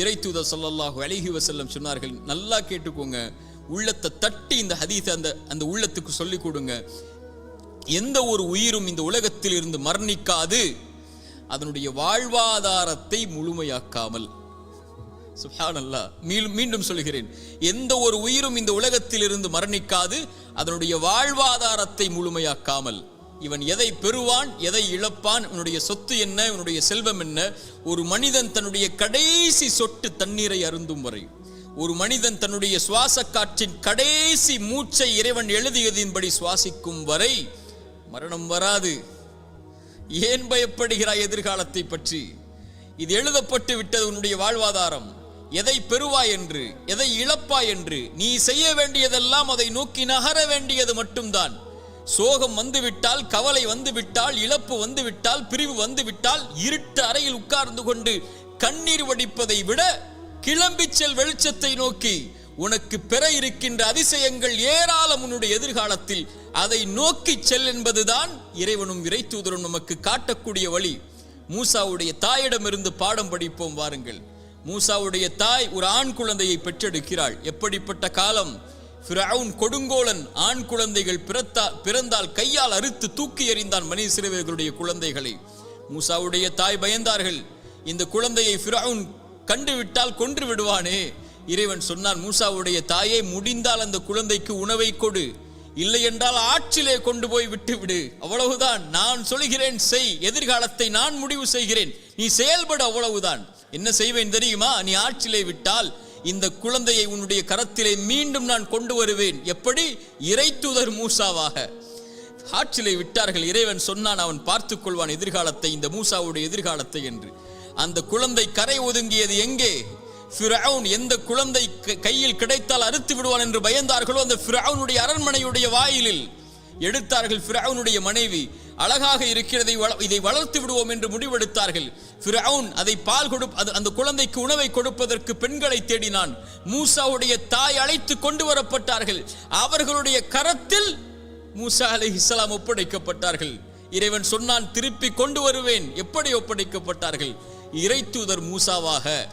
இறை தூத சொல்லல்லாஹு அழகி வசல்லம் சொன்னார்கள் நல்லா கேட்டுக்கோங்க. உள்ளத்தை தட்டி இந்த ஹதீஸை அந்த அந்த உள்ளத்துக்கு சொல்லிக் கொடுங்க. எந்த ஒரு உயிரும் இந்த உலகத்தில் இருந்து மரணிக்காது. அதனுடைய வாழ்வாதாரத்தை முழுமையாக்காமல். சுப்ஹானல்லாஹ் மீண்டும் மீண்டும் சொல்கிறேன் எந்த ஒரு உயிரும் இந்த உலகத்தில் இருந்து மரணிக்காது அதனுடைய வாழ்வாதாரத்தை முழுமையாக்காமல். இவன் எதை பெறுவான் எதை இழப்பான் இவனுடைய சொத்து என்ன இவனுடைய செல்வம் என்ன ஒரு மனிதன் தன்னுடைய கடைசி சொட்டு தண்ணீரை அருந்தும் வரை. ஒரு மனிதன் தன்னுடைய சுவாச காற்றின் கடைசி மூச்சை இறைவன் எழுதியதின்படி சுவாசிக்கும் வரை மரணம் வராது. ஏன் பயப்படுகிறாய் எதிர்காலத்தை பற்றி? இது எழுதப்பட்டு விட்டது உன்னுடைய வாழ்வாதாரம். எதை பெறுவாய் என்று எதை இழப்பாய் என்று நீ செய்ய வேண்டியதெல்லாம் அதை நோக்கி நகர வேண்டியது மட்டும்தான். சோகம் வந்துவிட்டால் கவலை வந்துவிட்டால் இழப்பு வந்துவிட்டால் பிரிவு வந்துவிட்டால் இருட்டு அறையில் உட்கார்ந்து கொண்டு கண்ணீர் வடிப்பதை விட கிளம்பி செல் வெளிச்சத்தை நோக்கி உனக்கு பெற இருக்கின்ற அதிசயங்கள் ஏராளம் உன்னுடைய எதிர்காலத்தில். அதை நோக்கி செல் என்பதுதான் இறைவனும் இறைத்தூதரும் நமக்கு காட்டக்கூடிய வழி. மூசாவுடைய தாயிடமிருந்து பாடம் படிப்போம் வாருங்கள். மூசாவுடைய தாய் ஒரு ஆண் குழந்தையை பெற்றெடுக்கிறாள். எப்படிப்பட்ட காலம்? ஃபிரவுன் கொடுங்கோலன் ஆண் குழந்தைகள் பிறத்தா பிறந்தால் கையால் அறுத்து தூக்கி எறிந்தான் மனித சிறுவர்களுடைய குழந்தைகளை. மூசாவுடைய தாய் பயந்தார்கள். இந்த குழந்தையை ஃபிரவுன் கண்டுவிட்டால் கொன்று விடுவானே. இறைவன் சொன்னான் மூசாவுடைய தாயை முடிந்தால் அந்த குழந்தைக்கு உணவை கொடு. இல்லை என்றால் ஆற்றிலே கொண்டு போய் விட்டுவிடு அவ்வளவுதான். நான் சொல்கிறேன் செய். எதிர்காலத்தை நான் முடிவு செய்கிறேன். நீ செயல்பட அவ்வளவுதான். என்ன செய்வேன் தெரியுமா? நீ ஆற்றிலே விட்டால் இந்த குழந்தையை உன்னுடைய கரத்திலே மீண்டும் நான் கொண்டு வருவேன். எப்படி? இறைத்துதர் மூசாவாக. ஆற்றிலே விட்டார்கள். இறைவன் சொன்னான் அவன் பார்த்துக் கொள்வான் எதிர்காலத்தை இந்த மூசாவுடைய எதிர்காலத்தை என்று. அந்த குழந்தை கரை ஒதுங்கியது எங்கே? ஃபிரவுன் எந்த குழந்தை க- கையில் கிடைத்தால் அறுத்து விடுவான் என்று பயந்தார்களோ அந்த ஃபிரவுனுடைய அரண்மனையுடைய வாயிலில். எடுத்தார்கள் ஃபிரவுனுடைய மனைவி. அழகாக இருக்கிறதை வள- இதை வளர்த்து விடுவோம் என்று முடிவெடுத்தார்கள். ஃபிரவுன் அதை பால் கொடு அது- அந்த குழந்தைக்கு உணவை கொடுப்பதற்கு பெண்களை தேடினான். மூசாவுடைய தாய் அழைத்து கொண்டு வரப்பட்டார்கள். அவர்களுடைய கரத்தில் மூசா அலைஹிஸ்ஸலாம் ஒப்படைக்கப்பட்டார்கள். இறைவன் சொன்னான் திருப்பி கொண்டு வருவேன். எப்படி ஒப்படைக்கப்பட்டார்கள்? இறைத்தூதர் மூசாவாக.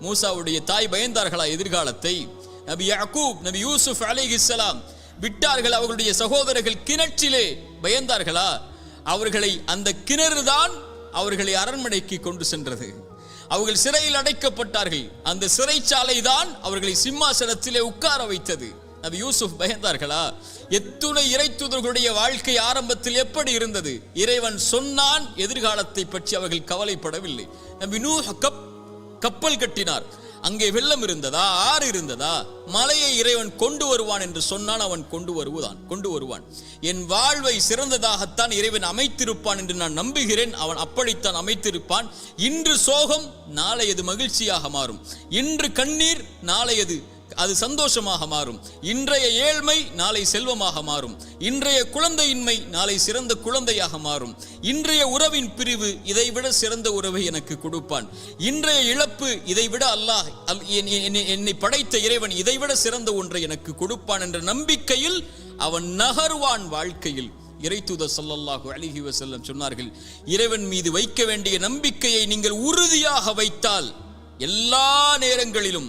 மூசாவுடைய தாய் பயந்தார்களா எதிர்காலத்தை? நபி யாக்கூப் நபி யூசுப் அலைஹிஸ்ஸலாம் விட்டார்கள் அவர்களுடைய சகோதரர்கள் கிணற்றிலே பயந்தார்களா? அவர்களை அந்த கிணறு தான் அவர்களை அரண்மனைக்கு கொண்டு சென்றது. அவர்கள் சிறையில் அடைக்கப்பட்டார்கள். அந்த சிறைச்சாலை தான் அவர்களை சிம்மாசனத்திலே உட்கார வைத்தது. நபி யூசுப் பயந்தார்களா? எத்துணை இறைத்துதர்களுடைய வாழ்க்கை ஆரம்பத்தில் எப்படி இருந்தது? இறைவன் சொன்னான் எதிர்காலத்தை பற்றி அவர்கள் கவலைப்படவில்லை. நபி நூ கப் கப்பல் கட்டினார். அங்கே வெள்ளம் இருந்ததா? ஆறு இருந்ததா? மலையை இறைவன் கொண்டு வருவான் என்று சொன்னான் அவன் கொண்டு வருவதான் கொண்டு வருவான். என் வாழ்வை சிறந்ததாகத்தான் இறைவன் அமைத்திருப்பான் என்று நான் நம்புகிறேன். அவன் அப்படித்தான் அமைத்திருப்பான். இன்று சோகம் நாளையது மகிழ்ச்சியாக மாறும். இன்று கண்ணீர் நாளையது அது சந்தோஷமாக மாறும். இன்றைய ஏழ்மை நாளை செல்வமாக மாறும். இன்றைய குழந்தையின்மை நாளை சிறந்த குழந்தையாக மாறும். இன்றைய உறவின் பிரிவு இதைவிட சிறந்த உறவை எனக்கு கொடுப்பான். இன்றைய இழப்பு இதைவிட அல்லாஹ் என்னை படைத்த இறைவன் இதைவிட சிறந்த ஒன்றை எனக்கு கொடுப்பான் என்ற நம்பிக்கையில் அவன் நகர்வான் வாழ்க்கையில். இறைத்தூதர் ஸல்லல்லாஹு அலைஹி வசல்லம் சொன்னார்கள் இறைவன் மீது வைக்க வேண்டிய நம்பிக்கையை நீங்கள் உறுதியாக வைத்தால் எல்லா நேரங்களிலும்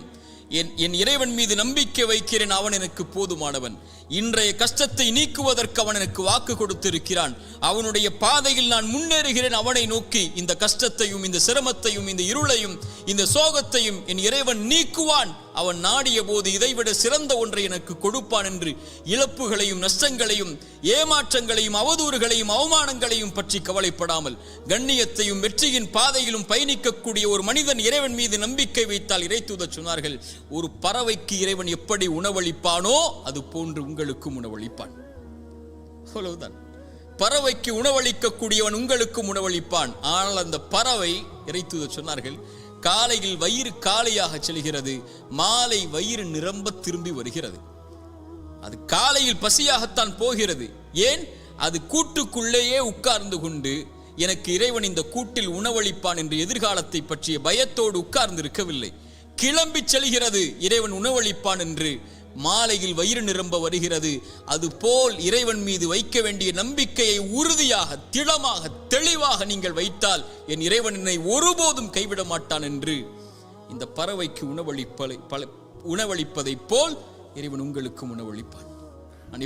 என் என் இறைவன் மீது நம்பிக்கை வைக்கிறேன் அவன் எனக்கு போதுமானவன். இன்றைய கஷ்டத்தை நீக்குவதற்கு அவன் எனக்கு வாக்கு கொடுத்திருக்கிறான். அவனுடைய பாதையில் நான் முன்னேறுகிறேன். அவனை நோக்கி இந்த கஷ்டத்தையும் இந்த சிரமத்தையும் இந்த இருளையும் இந்த சோகத்தையும் என் இறைவன் நீக்குவான். அவன் நாடிய போது இதைவிட சிறந்த ஒன்றை எனக்கு கொடுப்பான் என்று இழப்புகளையும் நஷ்டங்களையும் ஏமாற்றங்களையும் அவதூறுகளையும் அவமானங்களையும் பற்றி கவலைப்படாமல் கண்ணியத்தையும் வெற்றியின் பாதையிலும் பயணிக்கக்கூடிய ஒரு மனிதன் இறைவன் மீது நம்பிக்கை வைத்தால் இறைத்தூதர் சொன்னார்கள் ஒரு பறவைக்கு இறைவன் எப்படி உணவளிப்பானோ அது போன்று உங்கள் உங்களுக்கும் உணவளிப்பான். அவ்வளவுதான். பறவைக்கு உணவளிக்கக்கூடியவன் உங்களுக்கும் உணவளிப்பான். ஆனால் அந்த பறவை இறைத்தூதர் சொன்னார்கள் காலையில் வயிறு காலியாக செல்கிறது மாலை வயிறு நிரம்ப திரும்பி வருகிறது. அது காலையில் பசியாகத்தான் போகிறது. ஏன்? அது கூட்டுக்குள்ளேயே உட்கார்ந்து கொண்டு எனக்கு இறைவன் இந்த கூட்டில் உணவளிப்பான் என்று எதிர்காலத்தை பற்றிய பயத்தோடு உட்கார்ந்து இருக்கவில்லை கிளம்பி செல்கிறது இறைவன் உணவளிப்பான் என்று மாலையில் வயிறு நிரம்ப வருகிறது. அதுபோல் இறைவன் மீது வைக்க வேண்டிய நம்பிக்கையை உறுதியாக திடமாக தெளிவாக நீங்கள் வைத்தால் என் இறைவன் என்னை ஒருபோதும் கைவிட மாட்டான் என்று. இந்த பறவைக்கு உணவளிப்பதை பல உணவளிப்பதைப் போல் இறைவன் உங்களுக்கும் உணவளிப்பான். நான்